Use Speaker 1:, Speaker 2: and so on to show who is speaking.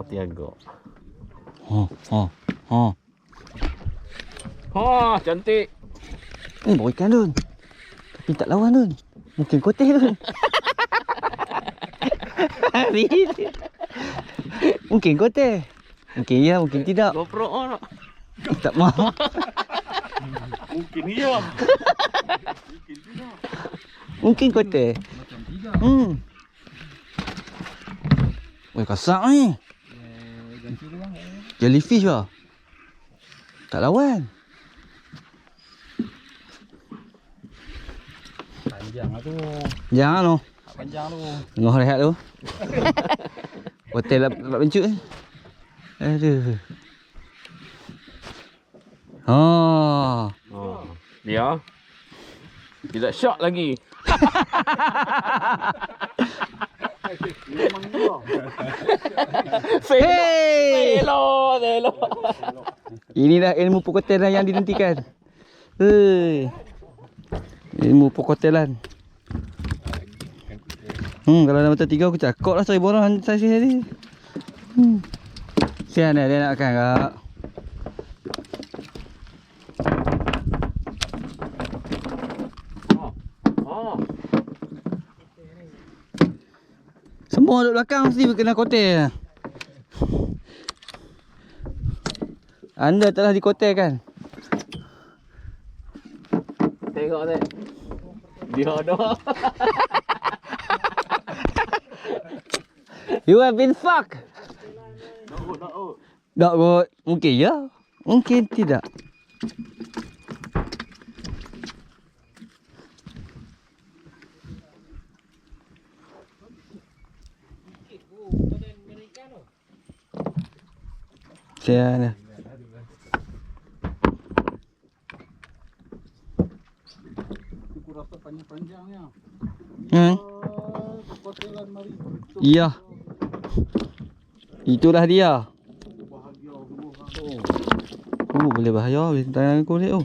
Speaker 1: Oh, tiaga.
Speaker 2: Ha, ha, ha.
Speaker 1: Ha, cantik.
Speaker 2: Eh, bawa ikan Dun. Tapi tak lawan Dun. Mungkin kotel Dun. Mungkin kotel. Mungkin ya, mungkin tidak.
Speaker 1: GoPro on.
Speaker 2: Tak mahu.
Speaker 1: Mungkin ya.
Speaker 2: Mungkin kotel. Hmm. Weh, kasar ni. Jellyfish lah. Tak lawan.
Speaker 1: Panjang lah tu.
Speaker 2: Jangan tu.
Speaker 1: Panjang tu.
Speaker 2: Tengah rehat tu. Hotel dapat pencut ni. Aduh. Ha.
Speaker 1: Oh. Dia. Tidak shock lagi.
Speaker 2: Hey!
Speaker 1: Hello, hello.
Speaker 2: Ini dah ilmu perkotelan yang dinantikan. Hei. Ilmu perkotelan. Hmm, kalau dah betul tiga aku cakap lah cari borang saya sini. Hmm. Sian dia, dia nak makan kak.
Speaker 1: Oh.
Speaker 2: Semua duduk belakang mesti kena kotel. Anda telah dikotelkan.
Speaker 1: Tengok ni. Dia dah.
Speaker 2: You have been fucked. Tak kot. Mungkin ya. Mungkin tidak. Lah.
Speaker 3: Aku rasa panjang-panjangnya.
Speaker 2: Hmm? Iya. Itulah dia. Oh, boleh bahaya. Tangan aku ni. Oh.